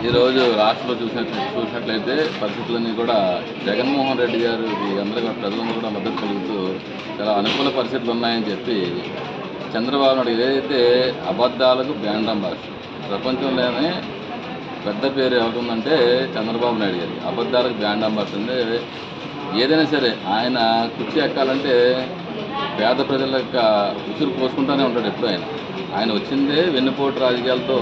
ఈరోజు రాష్ట్రంలో చూసినట్లు చూసినట్లయితే పరిస్థితులన్నీ కూడా జగన్మోహన్ రెడ్డి గారు అందరూ కూడా ప్రజలందరూ కూడా మద్దతు కలుగుతూ చాలా అనుకూల పరిస్థితులు ఉన్నాయని చెప్పి చంద్రబాబు నాయుడు ఏదైతే అబద్ధాలకు బ్యాండ్ అంబాసిడర్ ప్రపంచంలోనే పెద్ద పేరు ఎవరుందంటే చంద్రబాబు నాయుడు గారి. అబద్ధాలకు బ్యాండ్ అంబాసిడర్ ఏదైనా సరే ఆయన కుర్చీ ఎక్కాలంటే పేద ప్రజల యొక్క ఉసురు పోసుకుంటూనే ఉంటాడు ఎప్పుడు ఆయన. ఆయన వచ్చిందే వెన్నుపోటు రాజకీయాలతో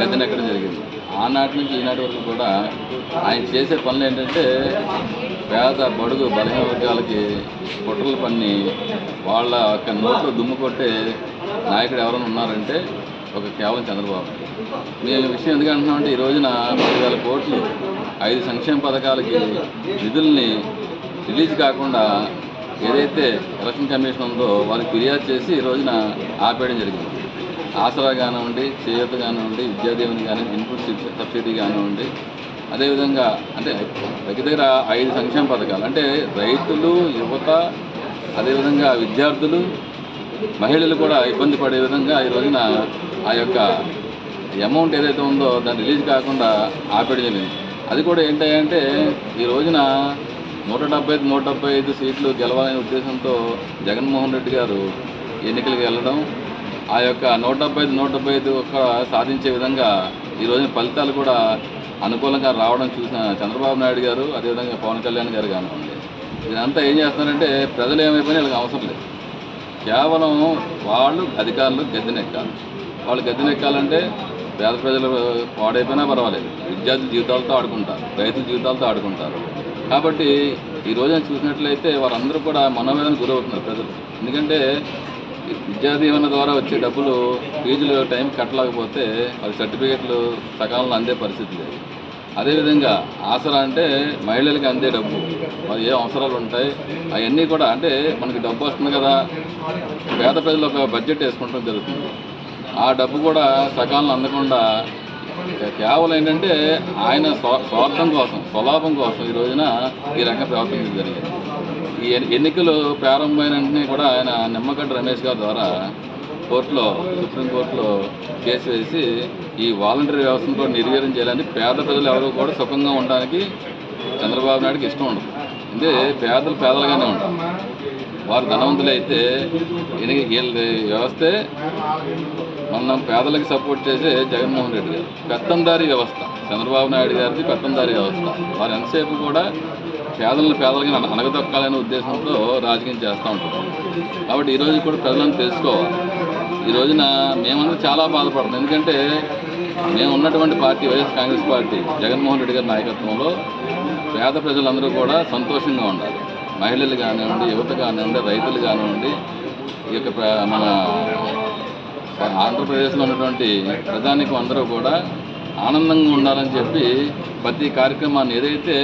గద్దెనెక్కడం జరిగింది. ఆనాటి నుంచి ఈనాటి వరకు కూడా ఆయన చేసే పనులు ఏంటంటే పేద బడుగు బలహీన వర్గాలకి కుట్రలు పన్ని వాళ్ళ యొక్క నోట్లు దుమ్ము కొట్టే నాయకుడు ఎవరైనా ఉన్నారంటే ఒక కేవలం చంద్రబాబు. మేము ఈ విషయం ఎందుకు అంటున్నామంటే ఈ రోజున పదివేల కోట్లు ఐదు సంక్షేమ పథకాలకి నిధుల్ని రిలీజ్ కాకుండా ఏదైతే ఎలక్షన్ కమిషన్ ఉందో వాళ్ళకి ఫిర్యాదు చేసి ఈ రోజున ఆపేయడం జరిగింది. ఆసరా కానివ్వండి చేయూత కానివ్వండి విద్యాదీవెని కానివ్వండి ఇన్పుట్ సబ్సిడీ కానివ్వండి అదేవిధంగా అంటే దగ్గర దగ్గర ఐదు సంక్షేమ పథకాలు అంటే రైతులు యువత అదేవిధంగా విద్యార్థులు మహిళలు కూడా ఇబ్బంది పడే విధంగా ఈ రోజున ఆ యొక్క అమౌంట్ ఏదైతే ఉందో దాన్ని రిలీజ్ కాకుండా ఆపేయడం జరిగింది. అది కూడా ఏంటంటే ఈ రోజున నూట డెబ్బై ఐదు నూట డెబ్బై ఐదు సీట్లు గెలవాలనే ఉద్దేశంతో జగన్మోహన్ రెడ్డి గారు ఎన్నికలకు వెళ్ళడం ఆ యొక్క నూట డెబ్బై ఐదు నూట డెబ్బై ఐదు ఒక సాధించే విధంగా ఈ రోజున ఫలితాలు కూడా అనుకూలంగా రావడం చూసిన చంద్రబాబు నాయుడు గారు అదేవిధంగా పవన్ కళ్యాణ్ గారు కానివ్వండి. ఇదంతా ఏం చేస్తున్నారంటే ప్రజలు ఏమైపోయినా వీళ్ళకి అవసరం లేదు. కేవలం వాళ్ళు అధికారులు గద్దెనెక్కాలి. వాళ్ళు గద్దెనెక్కాలంటే పేద ప్రజలు పాడైపోయినా పర్వాలేదు. విద్యార్థి జీవితాలతో ఆడుకుంటారు రైతుల జీవితాలతో ఆడుకుంటారు. కాబట్టి ఈ రోజున చూసినట్లయితే వారందరూ కూడా మనోవేదన గురవుతున్నారు ప్రజలు. ఎందుకంటే విద్యా దీవెన ద్వారా వచ్చే డబ్బులు ఫీజులు టైం కట్టలేకపోతే వారి సర్టిఫికెట్లు సకాలంలో అందే పరిస్థితి లేదు. అదేవిధంగా ఆసరా అంటే మహిళలకి అందే డబ్బు. మరి ఏ అవసరాలు ఉంటాయి? అవన్నీ కూడా అంటే మనకి డబ్బు వస్తుంది కదా. పేద ప్రజలు ఒక బడ్జెట్ వేసుకుంటాం జరుగుతుంది. ఆ డబ్బు కూడా సకాలంలో అందకుండా కేవలం ఏంటంటే ఆయన స్వా- స్వార్థం కోసం స్వలాభం కోసం ఈ రోజున ఈ రకంగా ప్రవర్తించడం జరిగింది. ఈ ఎన్ని- ఎన్నికలు ప్రారంభమైన వెంటనే కూడా ఆయన నిమ్మగడ్డ రమేష్ గారి ద్వారా కోర్టులో సుప్రీంకోర్టులో కేసు వేసి ఈ వాలంటరీ వ్యవస్థను కూడా నిర్వీర్యం చేయాలని పేద ప్రజలు ఎవరు కూడా సుఖంగా ఉండడానికి చంద్రబాబు నాయుడుకి ఇష్టం ఉండదు. అంటే పేదలు పేదలుగానే ఉంటారు. వారు ధనవంతులు అయితే ఈయనకి వీళ్ళ వ్యవస్థే మనం పేదలకు సపోర్ట్ చేసే జగన్మోహన్ రెడ్డి గారు. పెత్తందారీ వ్యవస్థ. చంద్రబాబు నాయుడు గారిది పెత్తందారీ వ్యవస్థ. వారు ఎంతసేపు కూడా పేదలను పేదలకి అనగదొక్కాలనే ఉద్దేశంతో రాజకీయం చేస్తూ ఉంటారు. కాబట్టి ఈరోజు కూడా ప్రజలను తెలుసుకోవాలి. ఈ రోజున మేమందరూ చాలా బాధపడుతున్నాం ఎందుకంటే మేము ఉన్నటువంటి party YS Congress party Jaganmohan Reddy గారి నాయకత్వంలో పేద ప్రజలందరూ కూడా సంతోషంగా ఉండాలి. మహిళలు కానివ్వండి యువత కానివ్వండి రైతులు కానివ్వండి ఈ యొక్క ప్ర- మన ఆంధ్రప్రదేశ్లో ఉన్నటువంటి ప్రజానికం అందరూ కూడా ఆనందంగా ఉండాలని చెప్పి ప్రతి కార్యక్రమాన్ని ఏదైతే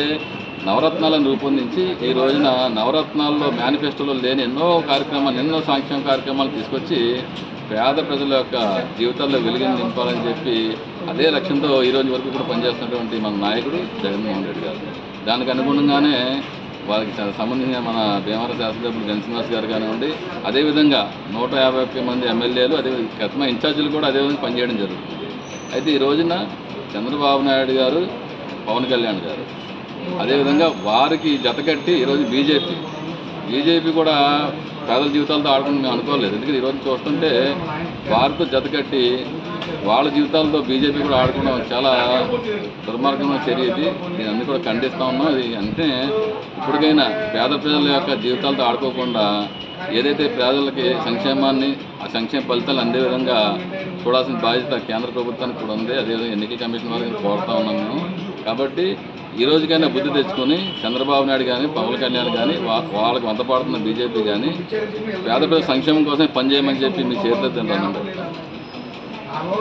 నవరత్నాలను రూపొందించి ఈ రోజున నవరత్నాల్లో మేనిఫెస్టోలో లేని ఎన్నో కార్యక్రమాలు ఎన్నో సంక్షేమ కార్యక్రమాలు తీసుకొచ్చి పేద ప్రజల యొక్క జీవితాల్లో వెలుగుని నింపాలని చెప్పి అదే లక్ష్యంతో ఈరోజు వరకు కూడా పనిచేస్తున్నటువంటి మన నాయకుడు జగన్మోహన్ రెడ్డి గారు. దానికి అనుగుణంగానే వారికి సంబంధించిన మన భీమవరం శాసనసభ్యులు జనశ్రీనివాస్ గారు కానివ్వండి అదేవిధంగా నూట యాభై ఒక్క మంది ఎమ్మెల్యేలు అదే కథమ ఇన్ఛార్జీలు కూడా అదేవిధంగా పనిచేయడం జరుగుతుంది. అయితే ఈ రోజున చంద్రబాబు నాయుడు గారు పవన్ కళ్యాణ్ గారు అదేవిధంగా వారికి జతకట్టి ఈరోజు బీజేపీ బీజేపీ కూడా పేదల జీవితాలతో ఆడుకుని మేము అనుకోలేదు. ఎందుకంటే ఈరోజు చూస్తుంటే వారితో జతకట్టి వాళ్ళ జీవితాలతో బీజేపీ కూడా ఆడుకోవడం చాలా దుర్మార్గమైన చర్య ఇది. నేను అన్ని కూడా ఖండిస్తూ ఉన్నాం. అది అంటే ఇప్పటికైనా పేద ప్రజల యొక్క జీవితాలతో ఆడుకోకుండా ఏదైతే పేదలకి సంక్షేమాన్ని ఆ సంక్షేమ ఫలితాలు అందే విధంగా చూడాల్సిన బాధ్యత కేంద్ర ప్రభుత్వానికి కూడా ఉంది. అదేవిధంగా ఎన్నికల కమిషన్ వారికి కోరుతా ఉన్నాం మేము. కాబట్టి ఈ రోజుకైనా బుద్ధి తెచ్చుకొని చంద్రబాబు నాయుడు కానీ పవన్ కళ్యాణ్ కానీ వా- వాళ్ళకి వంతపాడుతున్న బీజేపీ కానీ పేద ప్రజల సంక్షేమం కోసం పనిచేయమని చెప్పి మీ చేతిలో తింటాను